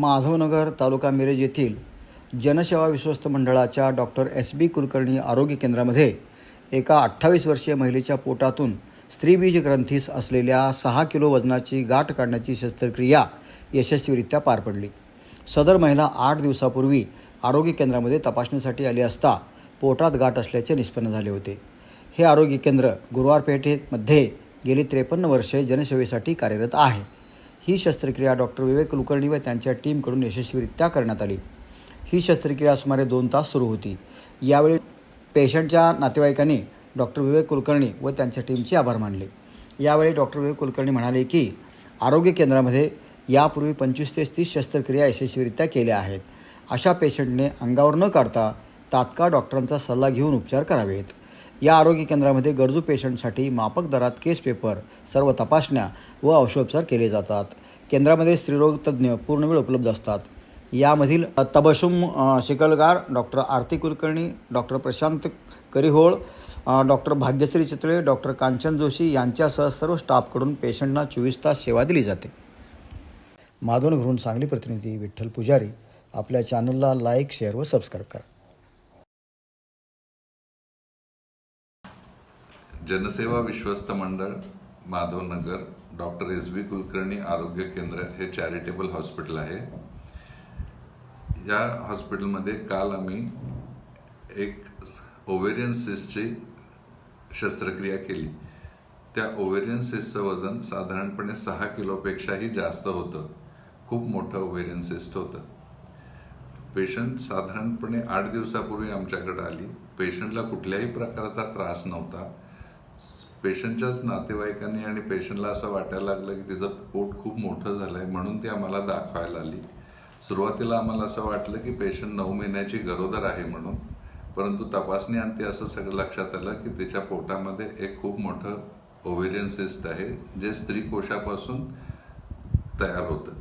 माधवनगर तालुका मिरज येथील जनसेवा विश्वस्त मंडळाच्या डॉक्टर एस बी कुलकर्णी आरोग्य केंद्रामध्ये एका अठ्ठावीस वर्षीय महिलेच्या पोटातून स्त्रीबीज ग्रंथीस असलेल्या सहा किलो वजनाची गाठ काढण्याची शस्त्रक्रिया यशस्वीरित्या पार पडली. सदर महिला आठ दिवसापूर्वी आरोग्य केंद्रामध्ये तपासणीसाठी आली असता पोटात गाठ असल्याचे निष्पन्न झाले होते. हे आरोग्य केंद्र गुरुवार पेठेमध्ये गेली त्रेपन्न वर्षे जनसेवेसाठी कार्यरत आहे. ही शस्त्रक्रिया डॉक्टर विवेक कुलकर्णी व त्यांच्या टीमकडून यशस्वीरित्या करण्यात आली. ही शस्त्रक्रिया सुमारे दोन तास सुरू होती. यावेळी पेशंटच्या नातेवाईकांनी डॉक्टर विवेक कुलकर्णी व त्यांच्या टीमचे आभार मानले. यावेळी डॉक्टर विवेक कुलकर्णी म्हणाले की आरोग्य केंद्रामध्ये यापूर्वी पंचवीस ते तीस शस्त्रक्रिया यशस्वीरित्या केल्या आहेत. अशा पेशंटने अंगावर न काढता तात्काळ डॉक्टरांचा सल्ला घेऊन उपचार करावेत. या आरोग्य केंद्रामध्ये गरजू पेशंटसाठी मापक दरात केस पेपर सर्व तपासण्या व औषधोपचार केले जातात. केंद्रामध्ये स्त्रीरोग तज्ज्ञ पूर्ण वेळ उपलब्ध असतात. यामधील Tabassum Shikalgar doctor Aarti Kulkarni doctor Prashant Karihol doctor Bhagyashree Chitale doctor Kanchan Joshi यांच्यासह सर्व स्टाफकडून पेशंटना चोवीस तास सेवा दिली जाते. माधवनगरहून सांगली प्रतिनिधी विठ्ठल पुजारी. आपल्या चॅनलला लाईक शेअर व सबस्क्राईब करा. Jansewa Vishwast Mandal Madhavnagar doctor S B Kulkarni आरोग्य केंद्र हे चॅरिटेबल हॉस्पिटल आहे. या हॉस्पिटलमध्ये काल आम्ही एक ओव्हेरियन सिस्टची शस्त्रक्रिया केली. त्या ओव्हेरियन सिस्टचं वजन साधारणपणे सहा किलोपेक्षाही जास्त होतं. खूप मोठं ओव्हेरियन सिस्ट होतं. पेशंट साधारणपणे आठ दिवसापूर्वी आमच्याकडे आली. पेशंटला कुठल्याही प्रकारचा त्रास नव्हता. पेशंटच्याच नातेवाईकांनी आणि पेशंटला असं वाटायला लागलं की तिचं पोट खूप मोठं झालं आहे म्हणून ती आम्हाला दाखवायला आली. सुरुवातीला आम्हाला असं वाटलं की पेशंट नऊ महिन्याची गरोदर आहे म्हणून परंतु तपासणी अंती असं सगळं लक्षात आलं की तिच्या पोटामध्ये एक खूप मोठं ओव्हेरियन सिस्ट आहे जे स्त्री कोशापासून तयार होतं.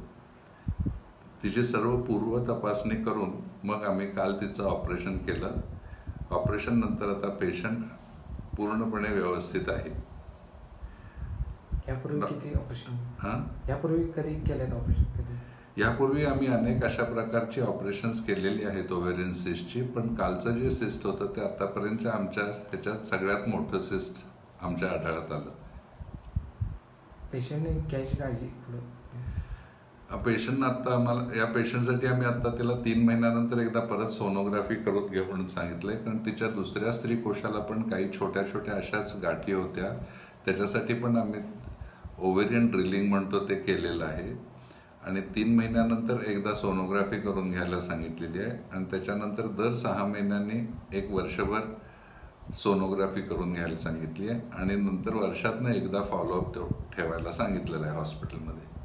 तिची सर्व पूर्व तपासणी करून मग आम्ही काल तिचं ऑपरेशन केलं. ऑपरेशन नंतर आता पेशंट पूर्णपणे व्यवस्थित आहे. यापूर्वी डॉ- किती ऑपरेशन हां? यापूर्वी कधी केलेत ऑपरेशन कधी? यापूर्वी आम्ही अनेक अशा प्रकारची ऑपरेशन्स केलेली आहेत ओव्हेरियन सिस्टची पण कालचं जे सिस्ट होतं ते आतापर्यंतच्या आमच्या ह्याच्यात सगळ्यात मोठं सिस्ट आमच्या आढळ्यात आलं. पेशंटने घ्यायची काळजी पुढं. पेशंट आता आम्हाला या पेशंटसाठी आम्ही आता तिला तीन महिन्यानंतर एकदा परत सोनोग्राफी करून घे म्हणून सांगितलंय. कारण तिच्या दुसऱ्या स्त्री कोशाला पण काही छोट्या छोट्या अशाच गाठी होत्या. त्याच्यासाठी पण आम्ही ओव्हेरियन ड्रिलिंग म्हणतो ते केलेलं आहे. आणि तीन महिन्यानंतर एकदा सोनोग्राफी करून घ्यायला सांगितलेली आहे. आणि त्याच्यानंतर दर सहा महिन्यांनी एक वर्षभर सोनोग्राफी करून घ्यायला सांगितली आहे. आणि नंतर वर्षातनं एकदा फॉलोअप ठेवायला सांगितलेलं आहे हॉस्पिटलमध्ये